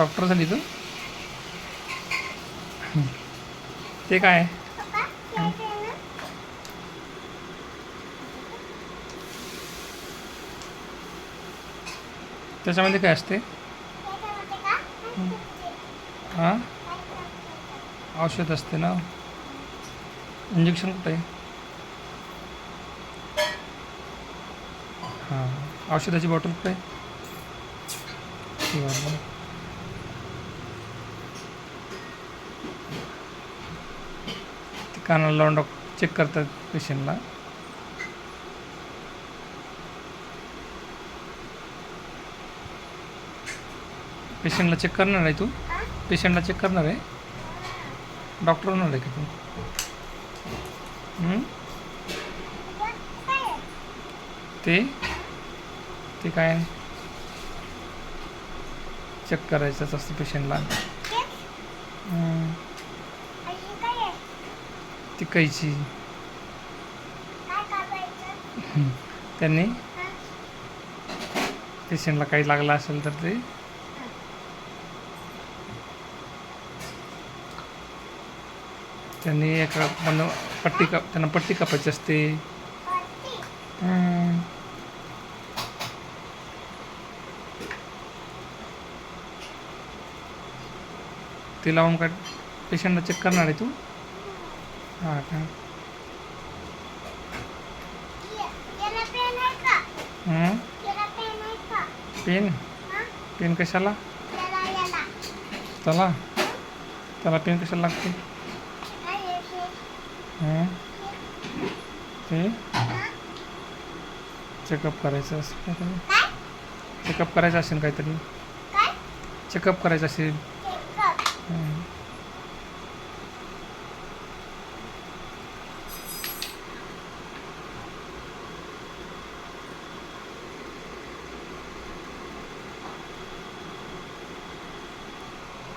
Doctor झाली तू? ते काय? आहे? त्याच्यामध्ये काय असते? हां? औषध असते ना? इंजेक्शन कुठं? आहे हां. औषधाची बॉटल कुठे? आहे ती वाली. ते कानाला लावून डॉक चेक करतात पेशंटला. पेशंटला चेक करणार आहे तू? पेशंटला चेक करणार आहे? डॉक्टर होणार आहे का तू? ते? ते काय? चेक करायचंच असतं पेशंटला तेच? हं. आणि काय आहे? ती कैची काय कापायचं? त्यांनी? पेशंटला काही लागलं असेल तर ते त्यांनी एका पण पट्टी काप त्यांना पट्टी कापायची असते. ते लावून काय पेशंटला चेक करणार आहे तू हां का ये- याला पेन आहे का? हं? याला पेन आहे का? पेन हा? पेन कशाला याला- याला. त्याला त्याला पेन कशाला लागते काय आहे हे? हं? ते हा? चेकअप करायचं असेल काहीतरी काय? चेकअप करायचं असेल काहीतरी काय? चेकअप करायचं असेल चेकअप. हं.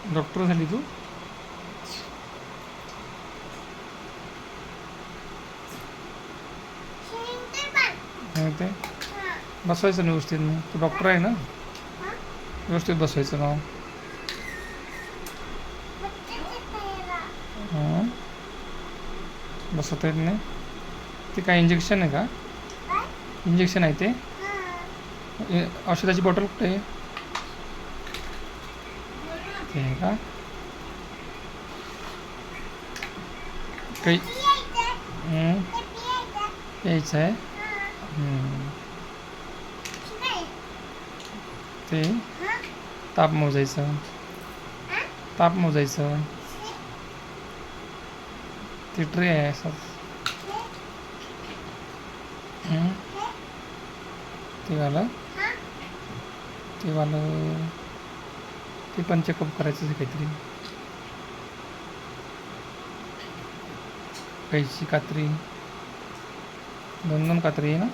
डॉक्टर झाली तू ते. बसवायचं ना व्यवस्थित मग तू डॉक्टर आहे ना? व्यवस्थित बसवायचं ना. हं. बसवता येत नाही ते काय इंजेक्शन आहे का? इंजेक्शन आहे ते हा. औषधाची बॉटल कुठे आहे आहे का काही यायचं आहे ते ताप मोजायचं ताप मोजायचं हे? ते ट्रे आहे असं हे? हं. ते वालं ते वालं ते पण चेकअप करायचं आहे काहीतरी. कैची कात्री. दोन दोन कात्री आहे ना?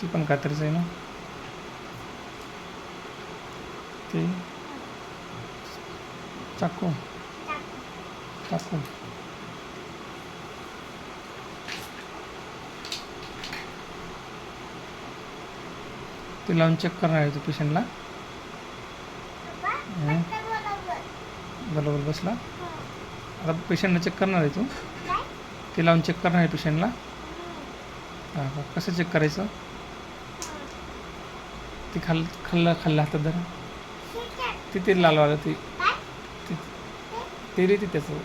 ती पण कात्रीच आहे ना? ते. चाकू. चाकू. ते लावून चेक करणार आहे तो पेशंटला पप्पा, हं. आता बरोबर. बरोबर बसला. आता पेशंटला चेक करणार आहे तू. ते लावून चेक करणार आहे पेशंटला हां का कसं चेक करायचं? ते खाल खाल्लं खाल्लं हातात धरा ते ते लाल आलं ते ते रे ते त्याचं.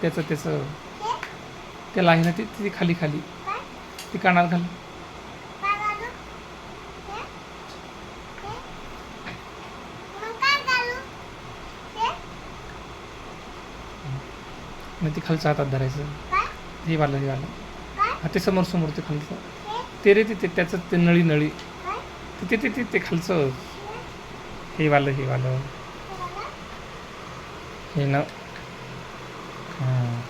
त्याचं त्याचं. त्याला आहे ना ते ते खाली खाली. ते ती कानात घाल काय घालू? हे? हे? मग काय घालू? हे? आणि ते खालचं हातात धरायचं? हे वालं हे वालं? हा ते समोर समोर ते खालचं? ते रे ते ते त्याचं ते नळी नळी? ते ते ते खालचं. हे? वालं हे वालं. हे ना हां.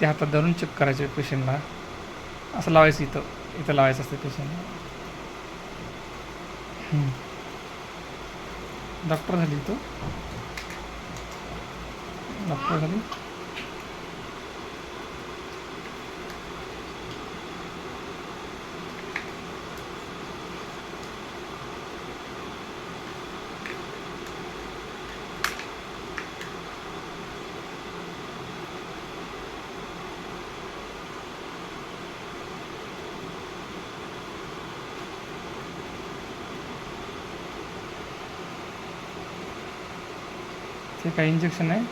ते हातात धरून चेक करायचे पेशंटला असं लावायचं इथं. इथं लावायचं असतं पेशंटला डॉक्टर झाली तू? डॉक्टर झाली? ते काही इंजेक्शन आहे.